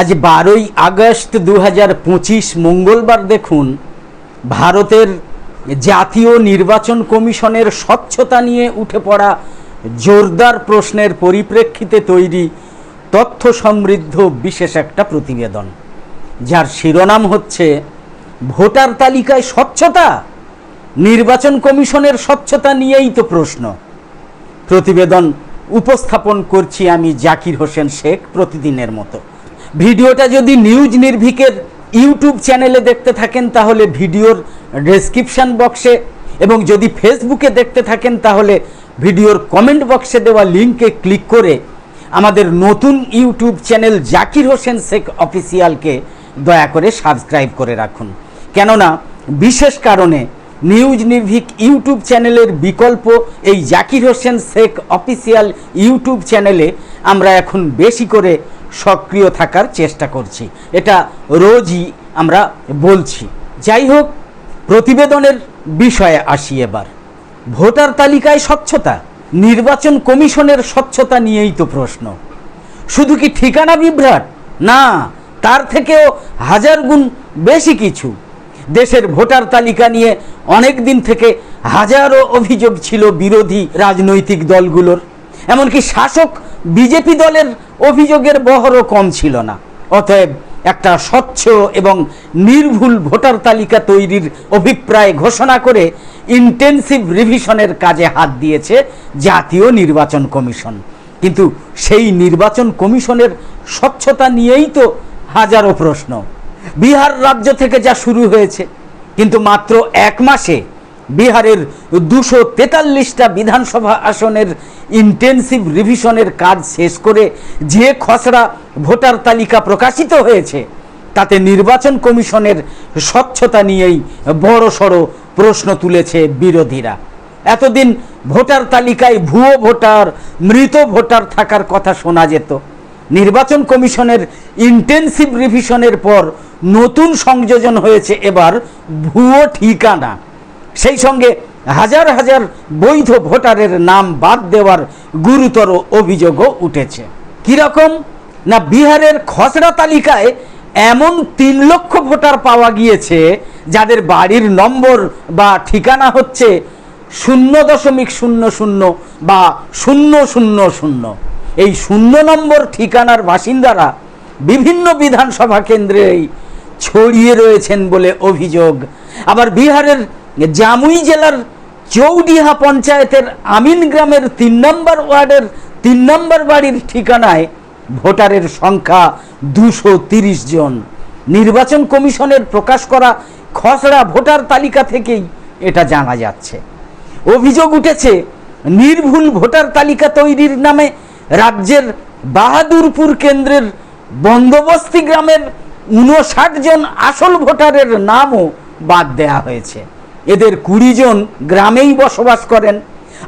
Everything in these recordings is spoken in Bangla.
আজ বারোই আগস্ট দু পঁচিশ মঙ্গলবার দেখুন, ভারতের জাতীয় নির্বাচন কমিশনের স্বচ্ছতা নিয়ে উঠে পড়া জোরদার প্রশ্নের পরিপ্রেক্ষিতে তৈরি তথ্য সমৃদ্ধ বিশেষ একটা প্রতিবেদন, যার শিরোনাম হচ্ছে, ভোটার তালিকায় স্বচ্ছতা? নির্বাচন কমিশনের স্বচ্ছতা নিয়েই তো প্রশ্ন। প্রতিবেদন উপস্থাপন করছি আমি জাকির হোসেন শেখ প্রতিদিনের মতো। ভিডিওটা যদি নিউজ নির্ভিকের ইউটিউব চ্যানেলে দেখতে থাকেন, তাহলে ভিডিওর ডেসক্রিপশন বক্সে এবং যদি ফেসবুকে দেখতে থাকেন, তাহলে ভিডিওর কমেন্ট বক্সে দেওয়া লিঙ্কে ক্লিক করে আমাদের নতুন ইউটিউব চ্যানেল জাকির হোসেন শেখ অফিসিয়ালকে দয়া করে সাবস্ক্রাইব করে রাখুন। কেননা, বিশেষ কারণে নিউজ নির্ভিক ইউটিউব চ্যানেলের বিকল্প এই জাকির হোসেন শেখ অফিসিয়াল ইউটিউব চ্যানেলে আমরা এখন বেশি করে সক্রিয় থাকার চেষ্টা করছি। এটা রোজই আমরা বলছি। যাই হোক, প্রতিবেদনের বিষয়ে আসি এবার। ভোটার তালিকায় স্বচ্ছতা, নির্বাচন কমিশনের স্বচ্ছতা নিয়েই তো প্রশ্ন। শুধু কি ঠিকানা বিভ্রাট? না, তার থেকেও হাজার গুণ বেশি কিছু। দেশের ভোটার তালিকা নিয়ে অনেক দিন থেকে হাজারো অভিযোগ ছিল বিরোধী রাজনৈতিক দলগুলোর। এমনকি শাসক বিজেপি দলের অভিযোগের বহরও কম ছিল না। অতএব একটা স্বচ্ছ এবং নির্ভুল ভোটার তালিকা তৈরির অভিপ্রায় ঘোষণা করে ইন্টেন্সিভ রিভিশনের কাজে হাত দিয়েছে জাতীয় নির্বাচন কমিশন। কিন্তু সেই নির্বাচন কমিশনের স্বচ্ছতা নিয়েই তো হাজারো প্রশ্ন। বিহার রাজ্য থেকে যা শুরু হয়েছে, কিন্তু মাত্র এক মাসে বিহারের দুশো তেতাল্লিশটা বিধানসভা আসনের ইন্টেন্সিভ রিভিশনের কাজ শেষ করে যে খসড়া ভোটার তালিকা প্রকাশিত হয়েছে, তাতে নির্বাচন কমিশনের স্বচ্ছতা নিয়েই বড় সড়ো প্রশ্ন তুলেছে বিরোধীরা। এতদিন ভোটার তালিকায় ভুয়ো ভোটার, মৃত ভোটার থাকার কথা শোনা যেত। নির্বাচন কমিশনের ইন্টেন্সিভ রিভিশনের পর নতুন সংযোজন হয়েছে এবার ভুয়ো ঠিকানা। সেই সঙ্গে হাজার হাজার বৈধ ভোটারের নাম বাদ দেওয়ার গুরুতর অভিযোগও উঠেছে। কীরকম? না বিহারের খসড়া তালিকায় এমন তিন লক্ষ ভোটার পাওয়া গিয়েছে যাদের বাড়ির নম্বর বা ঠিকানা হচ্ছে শূন্য দশমিক শূন্য শূন্য বা শূন্য শূন্য শূন্য। এই শূন্য নম্বর ঠিকানার বাসিন্দারা বিভিন্ন বিধানসভা কেন্দ্রেই ছড়িয়ে রয়েছেন বলে অভিযোগ। আবার বিহারের জামুই জেলার চৌডিহা পঞ্চায়েতের আমিন গ্রামের তিন নম্বর ওয়ার্ডের তিন নম্বর বাড়ির ঠিকানায় ভোটারের সংখ্যা দুশো জন। নির্বাচন কমিশনের প্রকাশ করা খসড়া ভোটার তালিকা থেকেই এটা জানা যাচ্ছে। অভিযোগ উঠেছে, নির্ভুল ভোটার তালিকা তৈরির নামে রাজ্যের বাহাদুরপুর কেন্দ্রের বন্দোবস্তি গ্রামের উনষাট জন আসল ভোটারের নামও বাদ দেয়া হয়েছে। এদের কুড়ি জন গ্রামেই বসবাস করেন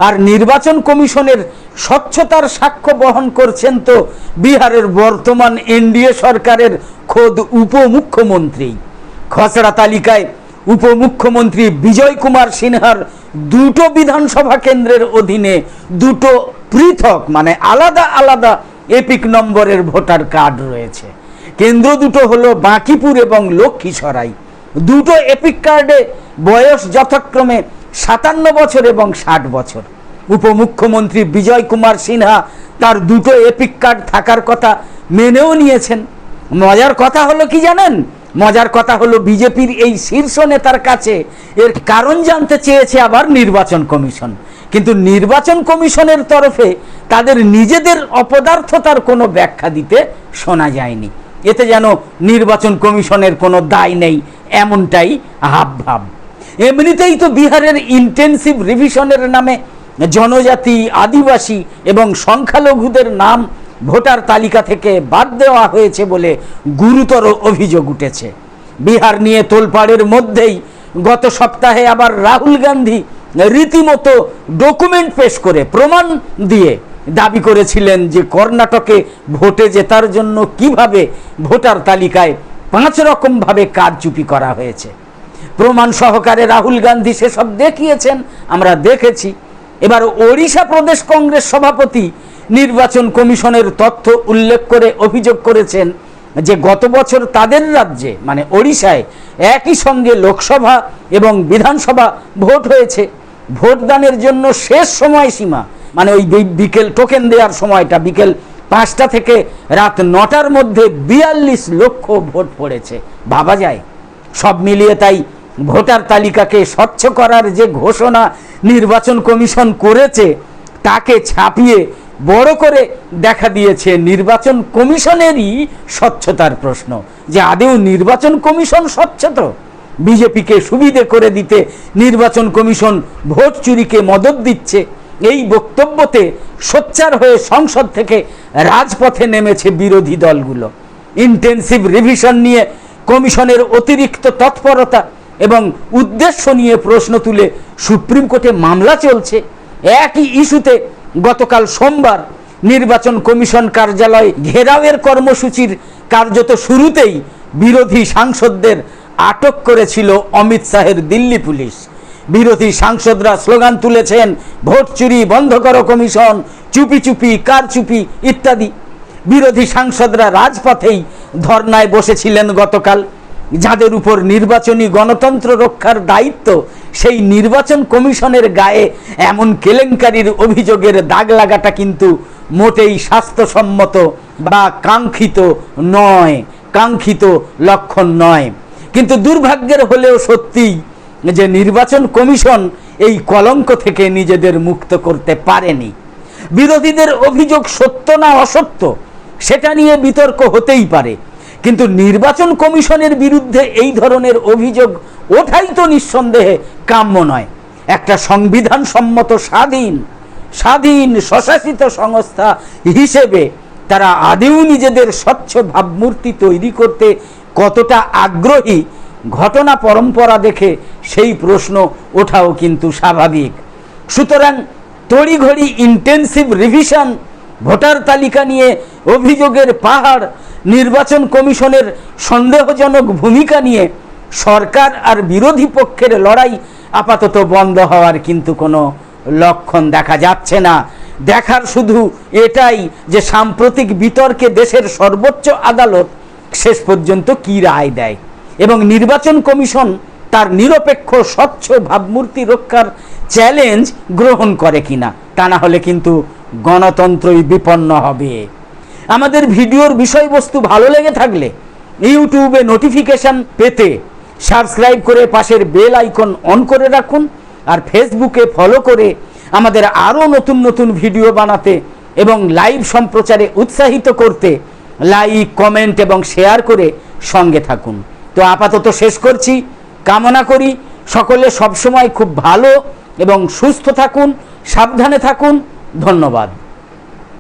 আর নির্বাচন কমিশনের স্বচ্ছতার সাক্ষ্য বহন করছেন তো বিহারের বর্তমান এনডিএ সরকারের খোদ উপমুখ্যমন্ত্রী। খসড়া তালিকায় উপমুখ্যমন্ত্রী বিজয় কুমার সিনহার দুটো বিধানসভা কেন্দ্রের অধীনে দুটো পৃথক মানে আলাদা আলাদা এপিক নম্বরের ভোটার কার্ড রয়েছে। কেন্দ্র দুটো হলো বাঁকিপুর এবং লক্ষ্মীসরাই। দুটো এপিক কার্ডে বয়স যথাক্রমে সাতান্ন বছর এবং ষাট বছর। উপমুখ্যমন্ত্রী বিজয় কুমার সিনহা তার দুটো এপিক কার্ড থাকার কথা মেনেও নিয়েছেন। মজার কথা হলো কি জানেন? মজার কথা হলো বিজেপির এই শীর্ষ নেতার কাছে এর কারণ জানতে চেয়েছে আবার নির্বাচন কমিশন। কিন্তু নির্বাচন কমিশনের তরফে তাদের নিজেদের অপদার্থতার কোনো ব্যাখ্যা দিতে শোনা যায়নি। এতে যেন নির্বাচন কমিশনের কোনো দায় নেই। এমনটাই হাবভাব। এমনিতেই তো বিহারের ইন্টেন্সিভ রিভিশনের নামে জনজাতি, আদিবাসী এবং সংখ্যালঘুদের নাম ভোটার তালিকা থেকে বাদ দেওয়া হয়েছে বলে গুরুতর অভিযোগ উঠেছে। বিহার নিয়ে তোলপাড়ের মধ্যেই গত সপ্তাহে আবার রাহুল গান্ধী রীতিমতো ডকুমেন্ট পেশ করে প্রমাণ দিয়ে দাবি করেছিলেন যে কর্ণাটকে ভোটে জেতার জন্য কীভাবে ভোটার তালিকায় পাঁচ রকমভাবে কারচুপি করা হয়েছে। প্রমাণ সহকারে রাহুল গান্ধী সেসব দেখিয়েছেন, আমরা দেখেছি। এবার ওড়িশা প্রদেশ কংগ্রেস সভাপতি নির্বাচন কমিশনের তথ্য উল্লেখ করে অভিযোগ করেছেন যে, গত বছর তাদের রাজ্যে মানে ওড়িশায়, একই সঙ্গে লোকসভা এবং বিধানসভা ভোট হয়েছে। ভোটদানের জন্য শেষ সময়সীমা মানে ওই বিকেল টোকেন দেওয়ার সময়টা, বিকেল পাঁচটা থেকে রাত নটার মধ্যে বিয়াল্লিশ লক্ষ ভোট পড়েছে। ভাবা যায়? সব মিলিয়ে তাই ভোটার তালিকাকে স্বচ্ছ করার যে ঘোষণা নির্বাচন কমিশন করেছে, তাকে ছাপিয়ে বড় করে দেখা দিয়েছে নির্বাচন কমিশনেরই স্বচ্ছতার প্রশ্ন। যে আদেও নির্বাচন কমিশন স্বচ্ছ তো? বিজেপিকে সুবিধে করে দিতে নির্বাচন কমিশন ভোট চুরিকে মদত দিচ্ছে। এই বক্তব্যতে সোচ্চার হয়ে সংসদ থেকে রাজপথে নেমেছে বিরোধী দলগুলো। ইন্টেন্সিভ রিভিশন নিয়ে কমিশনের অতিরিক্ত তৎপরতা এবং উদ্দেশ্য নিয়ে প্রশ্ন তুলে সুপ্রিম কোর্টে মামলা চলছে। একই ইস্যুতে গতকাল সোমবার নির্বাচন কমিশন কার্যালয় ঘেরাওয়ের কর্মসূচির কার্যত শুরুতেই বিরোধী সাংসদদের আটক করেছিল অমিত শাহের দিল্লি পুলিশ। বিরোধী সাংসদরা স্লোগান তুলেছেন, ভোট চুরি বন্ধ করো কমিশন, চুপি চুপি কার চুপি ইত্যাদি। বিরোধী সাংসদরা রাজপথেই ধর্নায় বসেছিলেন গতকাল। যাদের উপর নির্বাচনী গণতন্ত্র রক্ষার দায়িত্ব, সেই নির্বাচন কমিশনের গায়ে এমন কেলেঙ্কারির অভিযোগের দাগ লাগাটা কিন্তু মোটেই স্বাস্থ্যসম্মত বা কাঙ্ক্ষিত নয়, কাঙ্ক্ষিত লক্ষণ নয়। কিন্তু দুর্ভাগ্যের হলেও সত্যিই যে নির্বাচন কমিশন এই কলঙ্ক থেকে নিজেদের মুক্ত করতে পারেনি। বিরোধীদের অভিযোগ সত্য না অসত্য, সেটা নিয়ে বিতর্ক হতেই পারে। কিন্তু নির্বাচন কমিশনের বিরুদ্ধে এই ধরনের অভিযোগ ওঠাই তো নিঃসন্দেহে কাম্য নয়। একটা সংবিধান সম্মত স্বাধীন স্বাধীন স্বশাসিত সংস্থা হিসেবে তারা আদেও নিজেদের স্বচ্ছ ভাবমূর্তি তৈরি করতে কতটা আগ্রহী ঘটনা পরম্পরা দেখে সেই প্রশ্ন ওঠাও কিন্তু স্বাভাবিক। সুতরাং তড়িঘড়ি ইন্টেন্সিভ রিভিশন ভোটার তালিকা নিয়ে অভিযোগের পাহাড়, নির্বাচন কমিশনের সন্দেহজনক ভূমিকা নিয়ে সরকার আর বিরোধী পক্ষের লড়াই আপাতত বন্ধ হওয়ার কিন্তু কোনো লক্ষণ দেখা যাচ্ছে না। দেখার শুধু এটাই যে সাম্প্রতিক বিতর্কে দেশের সর্বোচ্চ আদালত শেষ পর্যন্ত কি রায় দেয়। এবং নির্বাচন কমিশন তার নিরপেক্ষ স্বচ্ছ ভাবমূর্তি রক্ষার চ্যালেঞ্জ গ্রহণ করে কিনা, তা না হলে কিন্তু গণতন্ত্রই বিপন্ন হবে। আমাদের ভিডিওর বিষয়বস্তু ভালো লেগে থাকলে ইউটিউবে নোটিফিকেশন পেতে সাবস্ক্রাইব করে পাশের বেল আইকন অন করে রাখুন আর ফেসবুকে ফলো করে আমাদের আরও নতুন নতুন ভিডিও বানাতে এবং লাইভ সম্প্রচারে উৎসাহিত করতে লাইক কমেন্ট এবং শেয়ার করে সঙ্গে থাকুন। তো আপাতত শেষ করছি। কামনা করি সকলে সবসময় খুব ভালো এবং সুস্থ থাকুন, সাবধানে থাকুন। ধন্যবাদ।